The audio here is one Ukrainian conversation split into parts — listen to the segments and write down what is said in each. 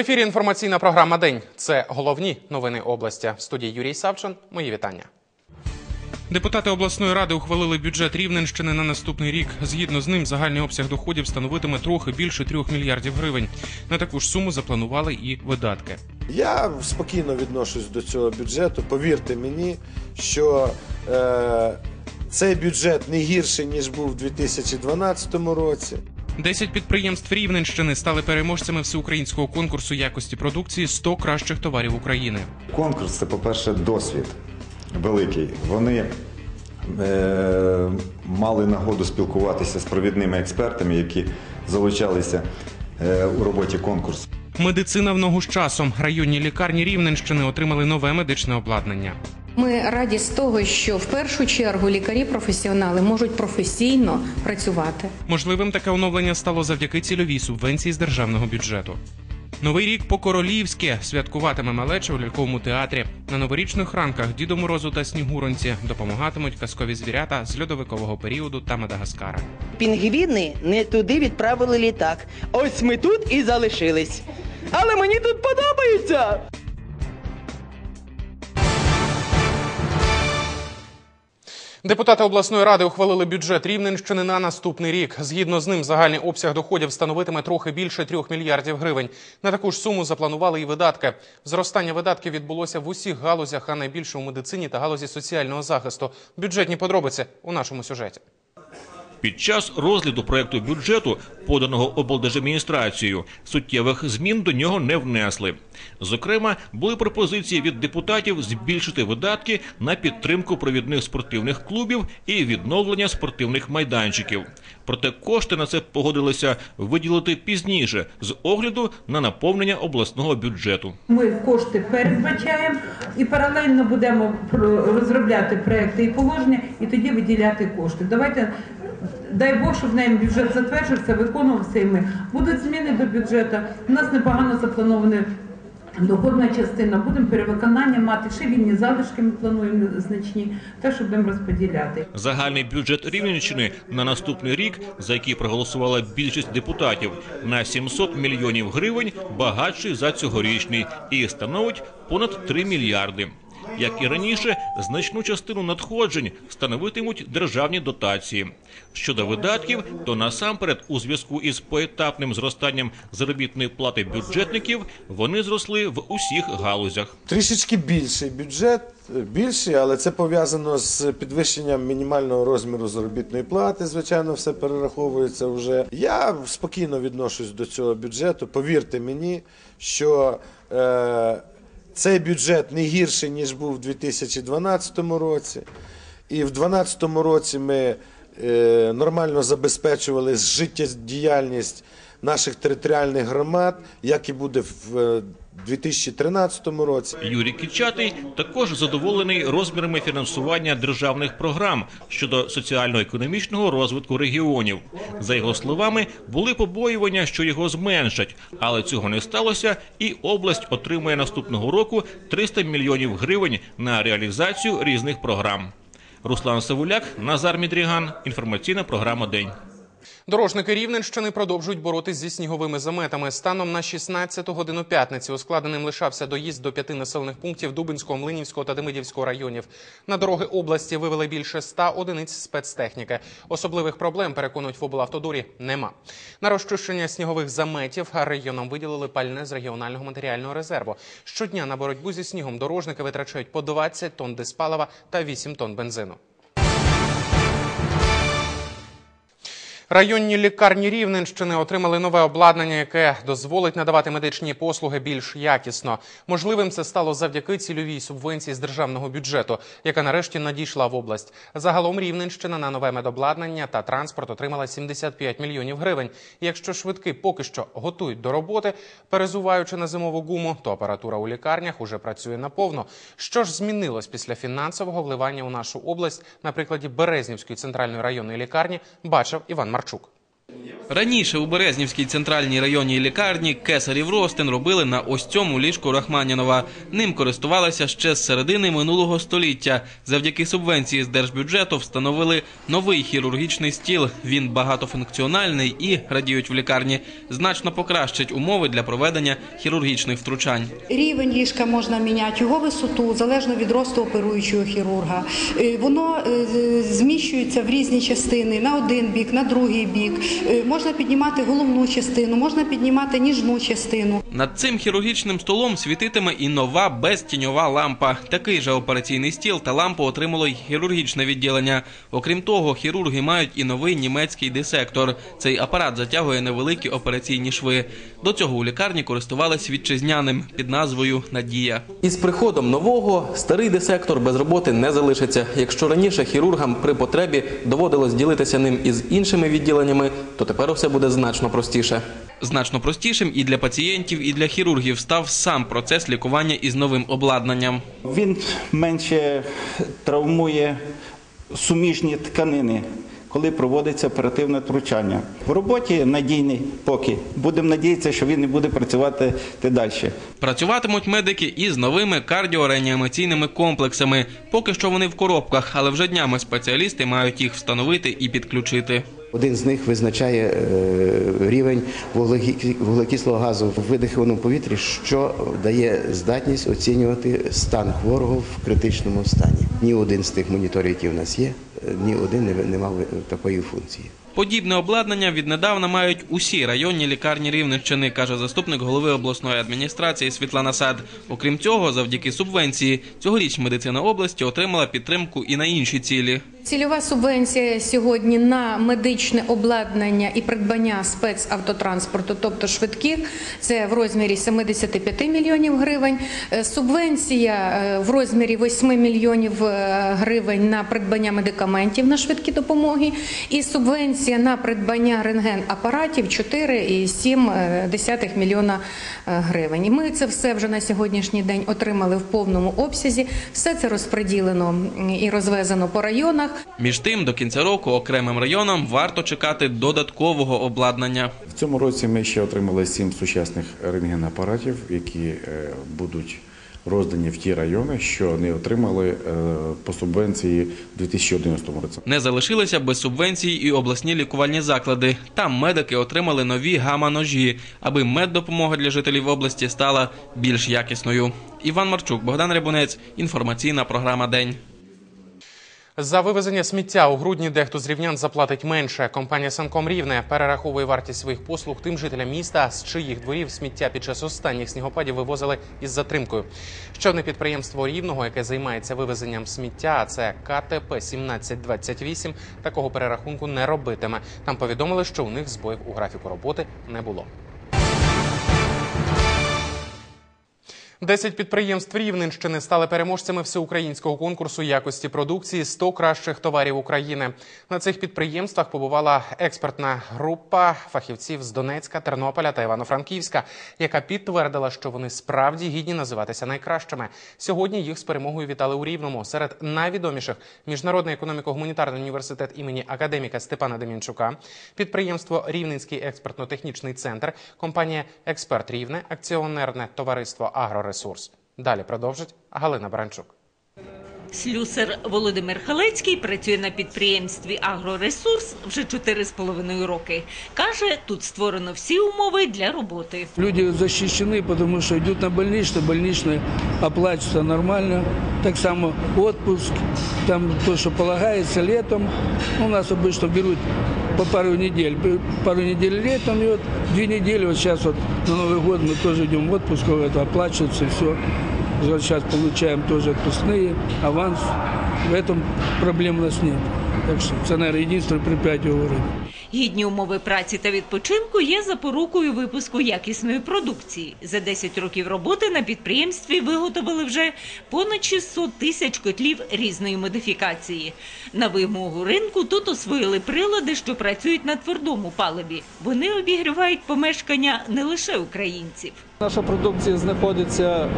В ефірі інформаційна програма День. Це головні новини області. В студії Юрій Савчин. Мої вітання. Депутати обласної ради ухвалили бюджет Рівненщини на наступний рік. Згідно з ним, загальний обсяг доходів становитиме трохи більше трьох мільярдів гривень. На таку ж суму запланували і видатки. Я спокійно відношусь до цього бюджету. Повірте мені, що е, цей бюджет не гірший ніж був у 2012 році. Десять підприємств Рівненщини стали переможцями всеукраїнського конкурсу якості продукції «100 кращих товарів України. Конкурс це, по-перше, досвід великий. Вони е, мали нагоду спілкуватися з провідними експертами, які залучалися е, у роботі конкурсу. Медицина в ногу з часом. Районні лікарні Рівненщини отримали нове медичне обладнання. Ми раді з того, що в першу чергу лікарі-професіонали можуть професійно працювати. Можливим таке оновлення стало завдяки цільовій субвенції з державного бюджету. Новий рік по-королівськи святкуватиме малеча у ляльковому театрі. На новорічних ранках Діду Морозу та Снігуронці допомагатимуть казкові звірята з льодовикового періоду та Мадагаскара. Пінгвіни не туди відправили літак. Ось ми тут і залишились. Але мені тут подобається. Депутати обласної ради ухвалили бюджет Рівненщини на наступний рік. Згідно з ним, загальний обсяг доходів становитиме трохи більше трьох мільярдів гривень. На таку ж суму запланували і видатки. Зростання видатків відбулося в усіх галузях, а найбільше у медицині та галузі соціального захисту. Бюджетні подробиці у нашому сюжеті. Під час розгляду проекту бюджету, поданого облдержадміністрацією, суттєвих змін до нього не внесли. Зокрема, були пропозиції від депутатів збільшити видатки на підтримку провідних спортивних клубів і відновлення спортивних майданчиків. Проте кошти на це погодилися виділити пізніше з огляду на наповнення обласного бюджету. Ми кошти передбачаємо і паралельно будемо розробляти проекти і положення, і тоді виділяти кошти. Давайте дай Бог, щоб в неї бюджет затверджувався, виконувався і ми. Будуть зміни до бюджету. У нас непогано запланована доходна частина. Будемо перевиконання мати. Ще вільні залишки ми плануємо значні, те, що будемо розподіляти. Загальний бюджет Рівненщини на наступний рік, за який проголосувала більшість депутатів, на 700 мільйонів гривень багатший за цьогорічний і становить понад 3 мільярди. Як і раніше, значну частину надходжень становитимуть державні дотації. Щодо видатків, то насамперед, у зв'язку із поетапним зростанням заробітної плати бюджетників, вони зросли в усіх галузях. Трішечки більший бюджет, більший, але це пов'язано з підвищенням мінімального розміру заробітної плати. Звичайно, все перераховується вже. Я спокійно відношусь до цього бюджету. Повірте мені, що е, цей бюджет не гірший, ніж був у 2012 році. І в 2012 році ми е, нормально забезпечували життєдіяльність наших територіальних громад, як і буде в е, 2013 році. Юрій Кічатий також задоволений розмірами фінансування державних програм щодо соціально-економічного розвитку регіонів. За його словами, були побоювання, що його зменшать, але цього не сталося, і область отримує наступного року 300 мільйонів гривень на реалізацію різних програм. Руслан Савуляк, Назар Мідріган. Інформаційна програма День. Дорожники Рівненщини продовжують боротись зі сніговими заметами. Станом на 16 годину п'ятниці ускладненим лишався доїзд до п'яти населених пунктів Дубинського, Млинівського та Демидівського районів. На дороги області вивели більше ста одиниць спецтехніки. Особливих проблем, переконують в облавтодорі, нема. На розчищення снігових заметів районам виділили пальне з регіонального матеріального резерву. Щодня на боротьбу зі снігом дорожники витрачають по 20 тонн диспалива та 8 тонн бензину. Районні лікарні Рівненщини отримали нове обладнання, яке дозволить надавати медичні послуги більш якісно. Можливим це стало завдяки цільовій субвенції з державного бюджету, яка нарешті надійшла в область. Загалом Рівненщина на нове медобладнання та транспорт отримала 75 мільйонів гривень. Якщо швидки поки що готують до роботи, перезуваючи на зимову гуму, то апаратура у лікарнях уже працює наповно. Що ж змінилось після фінансового вливання у нашу область на прикладі Березнівської центральної районної лікарні, бачив Іван Марчук. Раніше у Березнівській центральній районній лікарні кесарів Ростин робили на ось цьому ліжку Рахманінова. Ним користувалися ще з середини минулого століття. Завдяки субвенції з держбюджету встановили новий хірургічний стіл. Він багатофункціональний і радіють в лікарні. Значно покращить умови для проведення хірургічних втручань. Рівень ліжка можна міняти, його висоту, залежно від росту оперуючого хірурга. Е, Воно е, зміщується в різні частини на один бік, на другий бік. Е, Можна піднімати головну частину, можна піднімати ніжну частину. Над цим хірургічним столом світитиме і нова безтіньова лампа. Такий же операційний стіл та лампу отримало й хірургічне відділення. Окрім того, хірурги мають і новий німецький дисектор. Цей апарат затягує невеликі операційні шви. До цього у лікарні користувались вітчизняним під назвою Надія. Із приходом нового старий дисектор без роботи не залишиться. Якщо раніше хірургам при потребі доводилось ділитися ним із іншими відділеннями, то тепер усе буде значно простіше. Значно простішим і для пацієнтів, і для хірургів став сам процес лікування із новим обладнанням. Він менше травмує суміжні тканини, коли проводиться оперативне втручання. В роботі надійний поки. Будемо надіятися, що він не буде працювати далі. Працюватимуть медики із новими кардіореанімаційними комплексами. Поки що вони в коробках, але вже днями спеціалісти мають їх встановити і підключити. Один з них визначає е, рівень вуглекислого газу в видихованому повітрі, що дає здатність оцінювати стан хворого в критичному стані. Ні один з тих моніторів, які в нас є, е, ні один не, мав такої функції. Подібне обладнання віднедавна мають усі районні лікарні Рівненщини, каже заступник голови обласної адміністрації Світлана Сад. Окрім цього, завдяки субвенції, цьогоріч медицина області отримала підтримку і на інші цілі. Цільова субвенція сьогодні на медичне обладнання і придбання спецавтотранспорту, тобто швидких, це в розмірі 75 мільйонів гривень. Е, Субвенція е, в розмірі 8 мільйонів е, гривень на придбання медикаментів на швидкі допомоги, і субвенція на придбання рентген-апаратів 4,7 мільйона гривень. І ми це все вже на сьогоднішній день отримали в повному обсязі. Все це розподілено і розвезено по районах. Між тим, до кінця року окремим районам варто чекати додаткового обладнання. В цьому році ми ще отримали сім сучасних рентгенапаратів, які е, будуть роздані в ті райони, що не отримали е, по субвенції у 2011 році. Не залишилися без субвенцій і обласні лікувальні заклади. Там медики отримали нові гама-ножі, аби меддопомога для жителів області стала більш якісною. Іван Марчук, Богдан Рябунець. Інформаційна програма День. За вивезення сміття у грудні дехто з рівнян заплатить менше. Компанія Санком Рівне перераховує вартість своїх послуг тим жителям міста, з чиїх дворів сміття під час останніх снігопадів вивозили із затримкою. Ще одне підприємство рівного, яке займається вивезенням сміття, це КТП 1728, такого перерахунку не робитиме. Там повідомили, що у них збоїв у графіку роботи не було. Десять підприємств Рівненщини стали переможцями всеукраїнського конкурсу якості продукції «100 кращих товарів України. На цих підприємствах побувала експертна група фахівців з Донецька, Тернополя та Івано-Франківська, яка підтвердила, що вони справді гідні називатися найкращими. Сьогодні їх з перемогою вітали у Рівному. Серед найвідоміших міжнародний економіко-гуманітарний університет імені академіка Степана Демінчука, підприємство Рівненський експертно-технічний центр, компанія Експерт Рівне, акціонерне товариство Агроресурс. Далі продовжить Галина Бранчук. Слюсар Володимир Халецький працює на підприємстві Агроресурс вже 4,5 роки. Каже, тут створено всі умови для роботи. Люди защищены, потому что идут на больничный, больничный оплачивается нормально. Так само отпуск, там то, что полагается летом. У нас обычно берут по пару недель. Пару недель летом, и вот две недели, вот сейчас вот на Новый год мы тоже идем в отпуск, это оплачивается все. Вот сейчас получаем тоже отпускные, аванс. В этом проблем у нас нет. Так что это, наверное, единственное предприятие в городе. Гідні умови праці та відпочинку є запорукою випуску якісної продукції. За 10 років роботи на підприємстві виготовили вже понад 600 тисяч котлів різної модифікації. На вимогу ринку тут освоїли прилади, що працюють на твердому паливі. Вони обігрівають помешкання не лише українців. Наша продукція знаходиться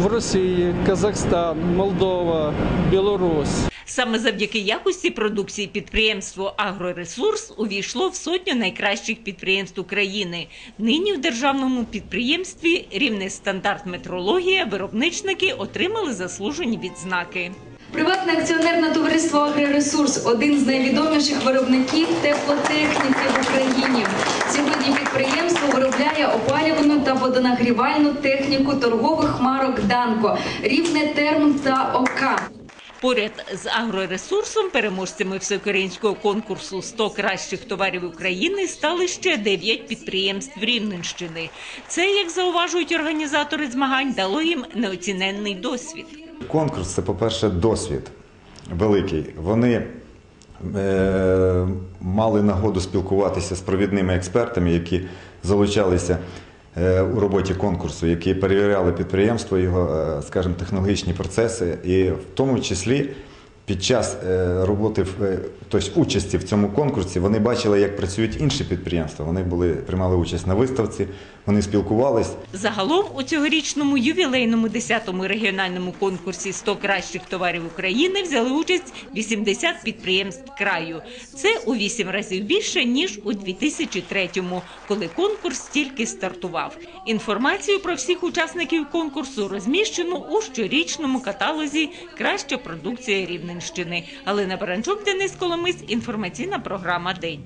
в Росії, Казахстан, Молдова, Білорусь. Саме завдяки якості продукції підприємство «Агроресурс» увійшло в сотню найкращих підприємств України. Нині в державному підприємстві рівний стандарт метрологія виробничники отримали заслужені відзнаки. Приватне акціонерне товариство «Агроресурс» – один з найвідоміших виробників теплотехніки в Україні. Сьогодні підприємство виробляє опалювальну та водонагрівальну техніку торгових марок «Данко», «Рівне Терм» та «ОК». Поряд з агроресурсом переможцями всеукраїнського конкурсу «100 кращих товарів України стали ще 9 підприємств Рівненщини. Це, як зауважують організатори змагань, дало їм неоціненний досвід. Конкурс це, по-перше, досвід великий. Вони е, мали нагоду спілкуватися з провідними експертами, які залучалися у роботі конкурсу, які перевіряли підприємство, його, е, скажімо, технологічні процеси, і в тому числі. Під час е, роботи, тобто участі в цьому конкурсі, вони бачили, як працюють інші підприємства. Вони були, приймали участь на виставці, вони спілкувались. Загалом у цьогорічному ювілейному 10-му регіональному конкурсі «100 кращих товарів України взяли участь 80 підприємств краю. Це у 8 разів більше, ніж у 2003-му, коли конкурс тільки стартував. Інформацію про всіх учасників конкурсу розміщено у щорічному каталозі «Краща продукція Рівненщини». Галина Баранчук, Денис Коломис, інформаційна програма «День».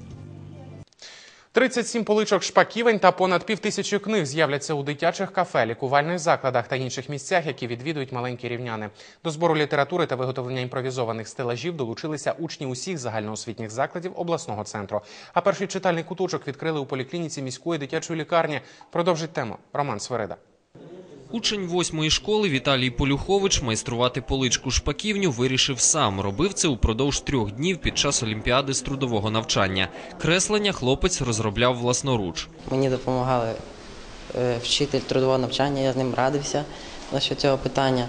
37 поличок шпаківень та понад пів тисячі книг з'являться у дитячих кафе, лікувальних закладах та інших місцях, які відвідують маленькі рівняни. До збору літератури та виготовлення імпровізованих стелажів долучилися учні усіх загальноосвітніх закладів обласного центру. А перший читальний куточок відкрили у поліклініці міської дитячої лікарні. Продовжить тему Роман Сверида. Учень восьмої школи Віталій Полюхович майструвати поличку шпаківню вирішив сам. Робив це упродовж трьох днів під час олімпіади з трудового навчання. Креслення хлопець розробляв власноруч. Мені допомагали е, вчитель трудового навчання, я з ним радився насчет цього питання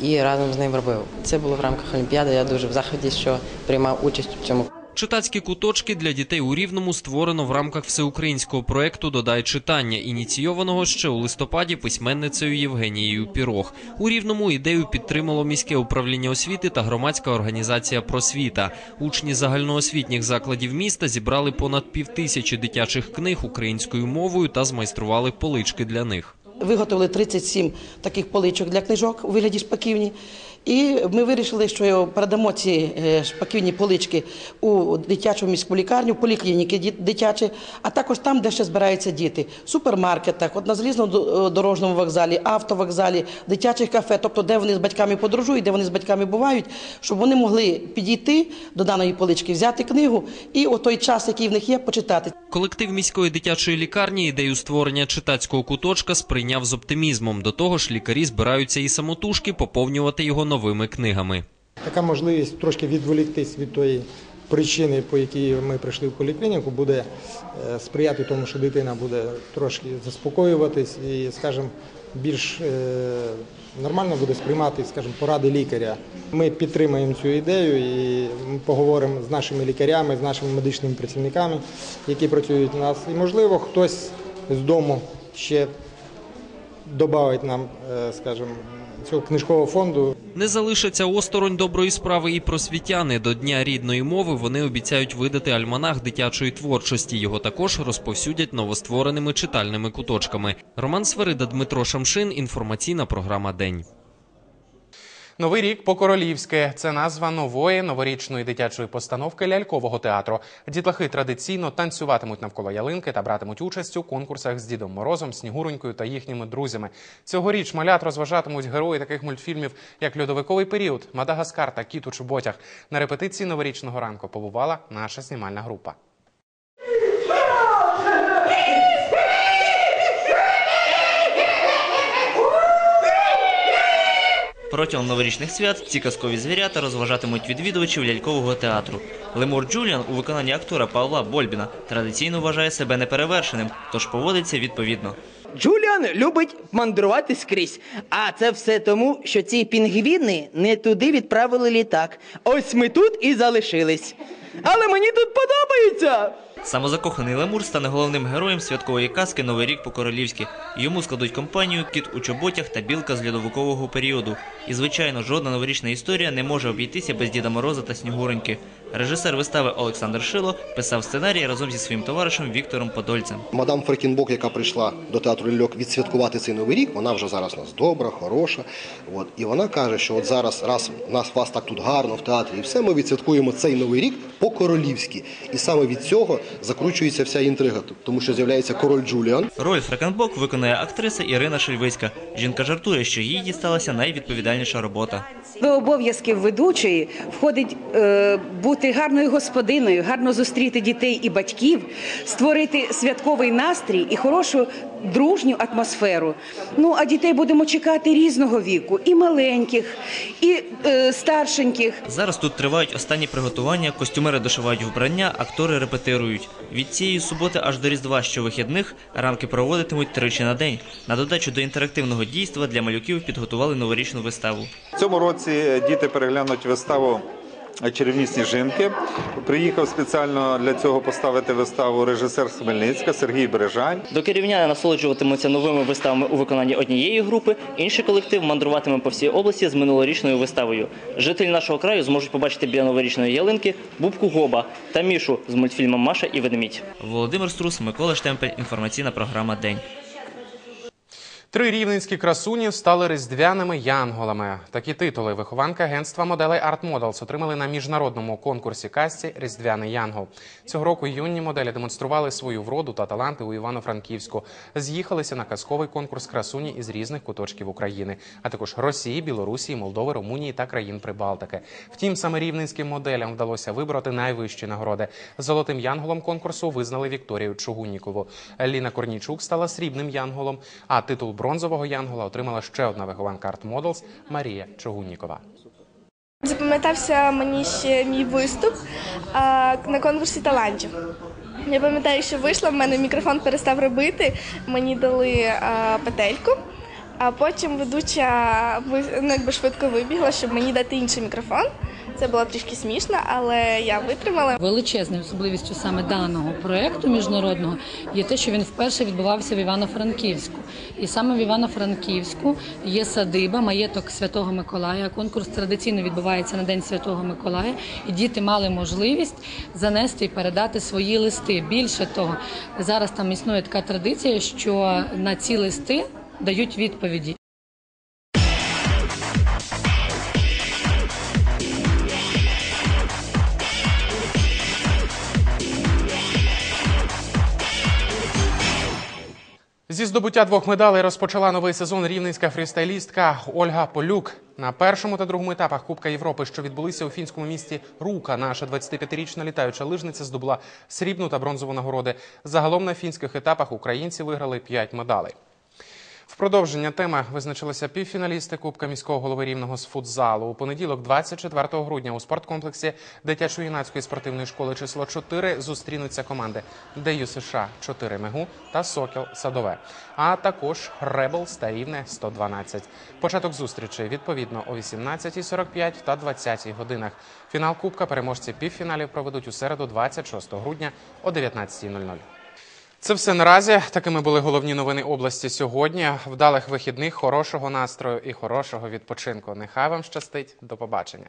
і разом з ним робив. Це було в рамках Олімпіади. Я дуже в захваті, що приймав участь в цьому. Читацькі куточки для дітей у Рівному створено в рамках всеукраїнського проекту Додай читання, ініційованого ще у листопаді письменницею Євгенією Пірог. У Рівному ідею підтримало міське управління освіти та громадська організація Просвіта. Учні загальноосвітніх закладів міста зібрали понад півтисячі дитячих книг українською мовою та змайстрували полички для них. Виготовили 37 таких поличок для книжок у вигляді шпаківні. І ми вирішили, що передамо ці е, шпаківні полички у дитячу міську лікарню, поліклініки дитячі, а також там, де ще збираються діти, в супермаркетах, от на залізнодорожному вокзалі, автовокзалі, дитячих кафе, тобто де вони з батьками подорожують, де вони з батьками бувають, щоб вони могли підійти до даної полички, взяти книгу і у той час, який в них є, почитати. Колектив міської дитячої лікарні ідею створення читацького куточка сприйняв з оптимізмом. До того ж, лікарі збираються і самотужки поповнювати його новими книгами. Така можливість трошки відволіктись від тої причини, по якій ми прийшли в поліклініку, буде е, сприяти тому, що дитина буде трошки заспокоюватись і, скажімо, більш е, нормально буде сприймати, скажімо, поради лікаря. Ми підтримуємо цю ідею і поговоримо з нашими лікарями, з нашими медичними працівниками, які працюють у нас. І, можливо, хтось з дому ще додавить нам, е, скажімо, цього книжкового фонду. Не залишаться осторонь доброї справи і просвітяни. До Дня рідної мови вони обіцяють видати альманах дитячої творчості. Його також розповсюдять новоствореними читальними куточками. Роман Сверида, Дмитро Шамшин. Інформаційна програма День. Новий рік по-королівськи. Це назва нової новорічної дитячої постановки лялькового театру. Дітлахи традиційно танцюватимуть навколо ялинки та братимуть участь у конкурсах з Дідом Морозом, Снігуронькою та їхніми друзями. Цьогоріч малят розважатимуть герої таких мультфільмів, як Льодовиковий період, Мадагаскар та Кіт у чоботях. На репетиції новорічного ранку побувала наша знімальна група. Протягом новорічних свят ці казкові звірята розважатимуть відвідувачів лялькового театру. Лемур Джуліан у виконанні актора Павла Больбіна традиційно вважає себе неперевершеним, тож поводиться відповідно. Джуліан любить мандрувати скрізь. А це все тому, що ці пінгвіни не туди відправили літак. Ось ми тут і залишились. Але мені тут подобається. Самозакоханий лемур стане головним героєм святкової казки Новий рік по-королівськи. Йому складуть компанію кіт у чоботях та білка з льодовикового періоду. І, звичайно, жодна новорічна історія не може обійтися без Діда Мороза та Снігуреньки. Режисер вистави Олександр Шило писав сценарій разом зі своїм товаришем Віктором Подольцем. Мадам Фрекінбок, яка прийшла до театру ляльок відсвяткувати цей новий рік, вона вже зараз у нас добра, хороша. От. І вона каже, що от зараз, раз нас вас так тут гарно в театрі, і все, ми відсвяткуємо цей новий рік по-королівськи. І саме від цього закручується вся інтрига, тому що з'являється король Джуліан. Роль Фрекенбок виконує актриса Ірина Шельвицька. Жінка жартує, що їй дісталася найвідповідальніша робота. До обов'язків ведучої входить е, бути гарною господиною, гарно зустріти дітей і батьків, створити святковий настрій і хорошу дружню атмосферу. Ну а дітей будемо чекати різного віку, і маленьких, і е, старшеньких. Зараз тут тривають останні приготування, костюмери дошивають вбрання, актори репетирують. Від цієї суботи аж до Різдва щовихідних ранки проводитимуть тричі на день. На додачу до інтерактивного дійства для малюків підготували новорічну виставу. В цьому році діти переглянуть виставу Чарівні сніжинки. Приїхав спеціально для цього поставити виставу режисер з Хмельницька Сергій Бережань. Докерівняни насолоджуватимуться новими виставами у виконанні однієї групи. Інший колектив мандруватиме по всій області з минулорічною виставою. Жителі нашого краю зможуть побачити біля новорічної ялинки Бубку Гоба та Мішу з мультфільмом Маша і Ведмідь. Володимир Струс, Микола Штемпель. Інформаційна програма День. Три рівненські красуні стали різдвяними янголами. Такі титули вихованка агентства моделей Art Models отримали на міжнародному конкурсі касті Різдвяний Янгол. Цього року юні моделі демонстрували свою вроду та таланти у Івано-Франківську. З'їхалися на казковий конкурс красуні із різних куточків України, а також Росії, Білорусі, Молдови, Румунії та країн Прибалтики. Втім, саме рівненським моделям вдалося вибрати найвищі нагороди. Золотим янголом конкурсу визнали Вікторію Чугуннікову. Ліна Корнійчук стала срібним янголом. А титул бронзового янгола отримала ще одна вихованка Art Models Марія Чугуннікова. Запам'ятався мені ще мій виступ на конкурсі талантів. Я пам'ятаю, що вийшла, в мене мікрофон перестав робити, мені дали петельку, а потім ведуча ну, якби швидко вибігла, щоб мені дати інший мікрофон. Це було трішки смішно, але я витримала. Величезною особливістю саме даного проекту міжнародного є те, що він вперше відбувався в Івано-Франківську. І саме в Івано-Франківську є садиба, маєток Святого Миколая. Конкурс традиційно відбувається на День Святого Миколая, і діти мали можливість занести і передати свої листи. Більше того, зараз там існує така традиція, що на ці листи дають відповіді. Зі здобуття двох медалей розпочала новий сезон рівненська фрістайлістка Ольга Полюк. На першому та другому етапах Кубка Європи, що відбулися у фінському місті Рука, наша 25-річна літаюча лижниця здобула срібну та бронзову нагороди. Загалом на фінських етапах українці виграли 5 медалей. В продовження теми визначилися півфіналісти Кубка міського голови рівного з футзалу. У понеділок, 24 грудня, у спорткомплексі дитячо-юнацької спортивної школи число 4 зустрінуться команди ДЮ США 4 Мегу та Сокіл Садове, а також Ребелс та Рівне 112. Початок зустрічі відповідно о 18.45 та 20 годинах. Фінал Кубка переможці півфіналів проведуть у середу, 26 грудня о 19.00. Це все наразі. Такими були головні новини області сьогодні. Вдалих вихідних, хорошого настрою і хорошого відпочинку. Нехай вам щастить. До побачення.